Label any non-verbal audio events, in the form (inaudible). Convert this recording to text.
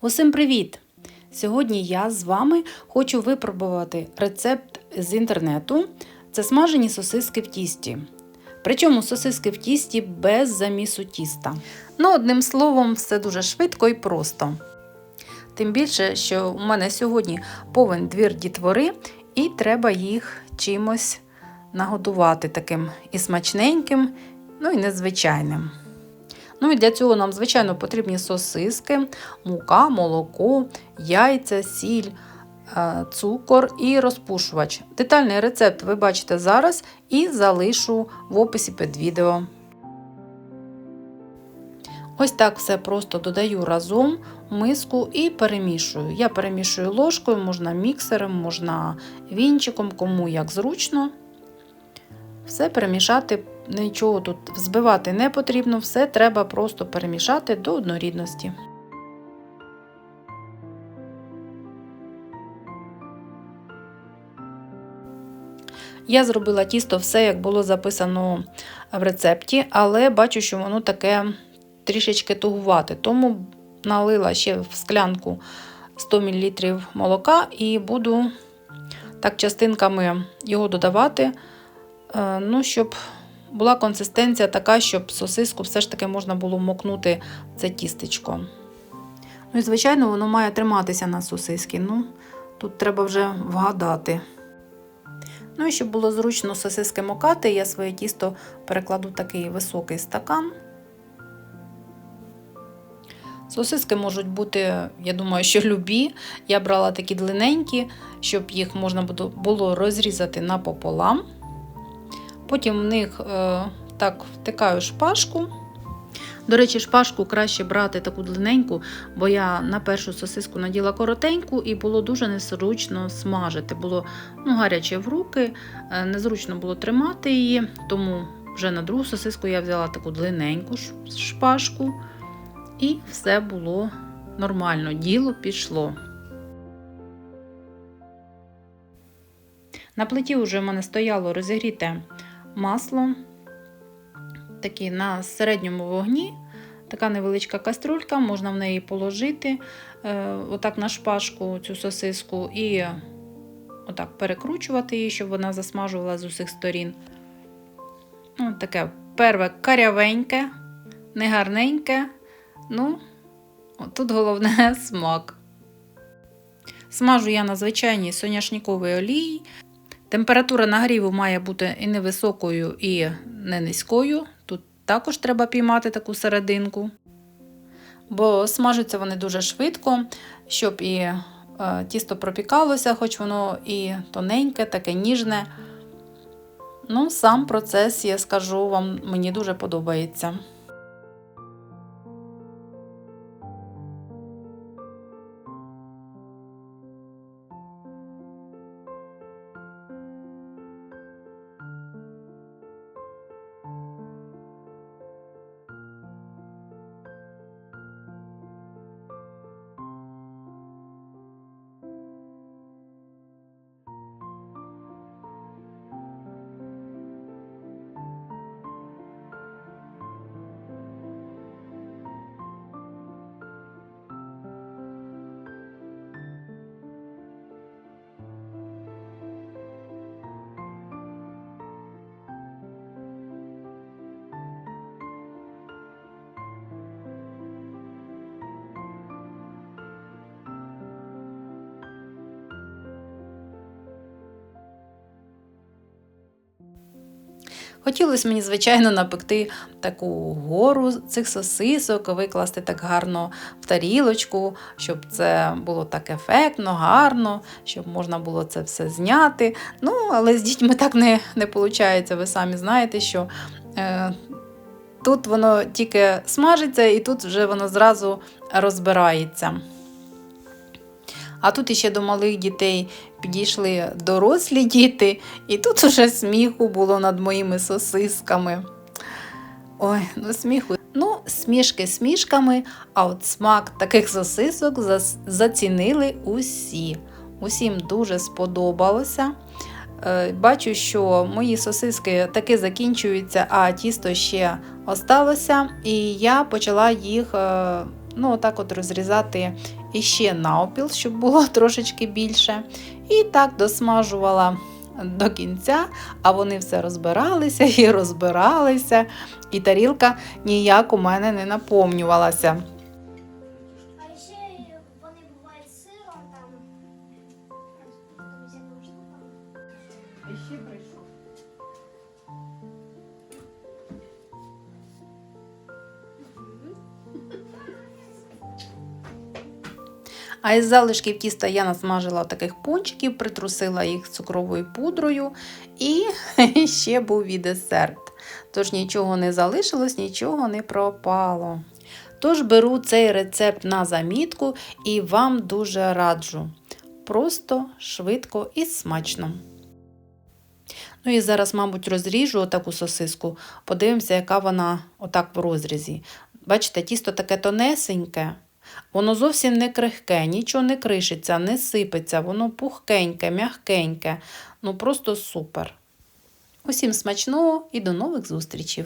Усім привіт! Сьогодні я з вами хочу випробувати рецепт з інтернету. Це смажені сосиски в тісті. Причому сосиски в тісті без замісу тіста. Ну, одним словом, все дуже швидко і просто. Тим більше, що у мене сьогодні повен двір дітвори, і треба їх чимось нагодувати таким і смачненьким, ну і незвичайним. Ну і для цього нам, звичайно, потрібні сосиски, мука, молоко, яйця, сіль, е, цукор і розпушувач. Детальний рецепт ви бачите зараз і залишу в описі під відео. Ось так все просто додаю разом в миску і перемішую. Я перемішую ложкою, можна міксером, можна вінчиком, кому як зручно. Все перемішати, нічого тут взбивати не потрібно, все треба просто перемішати до однорідності. Я зробила тісто все, як було записано в рецепті, але бачу, що воно таке трішечки тугувате, тому налила ще в склянку 100 мл молока і буду так частинками його додавати, е, ну, щоб була консистенція така, щоб сосиску все ж таки можна було мокнути в це тістечко. Ну і, звичайно, воно має триматися на сосиски. Ну, Тут треба вже вгадати. Ну і щоб було зручно сосиски мокати, я своє тісто перекладу в такий високий стакан. Сосиски можуть бути, я думаю, що любі. Я брала такі длинненькі, щоб їх можна було розрізати напополам. Потім в них е, так втикаю шпажку. До речі, шпажку краще брати таку длинненьку, бо я на першу сосиску наділа коротеньку і було дуже незручно смажити. Було ну, гаряче в руки, е, незручно було тримати її, тому вже на другу сосиску я взяла таку длинненьку шпажку, і все було нормально, діло пішло. На плиті вже в мене стояло розігріте масло, такі на середньому вогні. Така невеличка каструлька, можна в неї положити е, отак на шпажку цю сосиску і отак перекручувати її, щоб вона засмажувала з усіх сторін. Ну, Таке перве карявеньке, негарненьке. Ну, тут головне (laughs) смак. Смажу я на звичайній соняшниковій олії. Температура нагріву має бути і невисокою, і не низькою. Тут також треба піймати таку серединку, бо смажаться вони дуже швидко, щоб і е, тісто пропікалося, хоч воно і тоненьке, таке ніжне. Ну, Сам процес, я скажу вам, мені дуже подобається. Хотілося мені, звичайно, напекти таку гору цих сосисок, викласти так гарно в тарілочку, щоб це було так ефектно, гарно, щоб можна було це все зняти. Ну, але з дітьми так не не виходить. Ви самі знаєте, що е, тут воно тільки смажиться і тут вже воно зразу розбирається. А тут іще до малих дітей підійшли дорослі діти, і тут уже сміху було над моїми сосисками. Ой, ну сміху. Ну, смішки смішками, а от смак таких сосисок зацінили усі. Усім дуже сподобалося. Е, бачу, що мої сосиски таки закінчуються, а тісто ще осталося, і я почала їх е, Ну, отак от розрізати іще навпіл, щоб було трошечки більше. І так досмажувала до кінця, а вони все розбиралися і розбиралися, і тарілка ніяк у мене не наповнювалася. Ще А із залишків тіста я насмажила таких пончиків, притрусила їх цукровою пудрою і (laughs) ще був і десерт. Тож нічого не залишилось, нічого не пропало. Тож беру цей рецепт на замітку і вам дуже раджу. Просто, швидко і смачно. Ну і зараз, мабуть, розріжу отаку сосиску, подивимося, яка вона отак в розрізі. Бачите, тісто таке тонесеньке, воно зовсім не крихке, нічого не кришиться, не сипеться, воно пухкеньке, м'ягкеньке. Ну просто супер. Усім смачного і до нових зустрічей!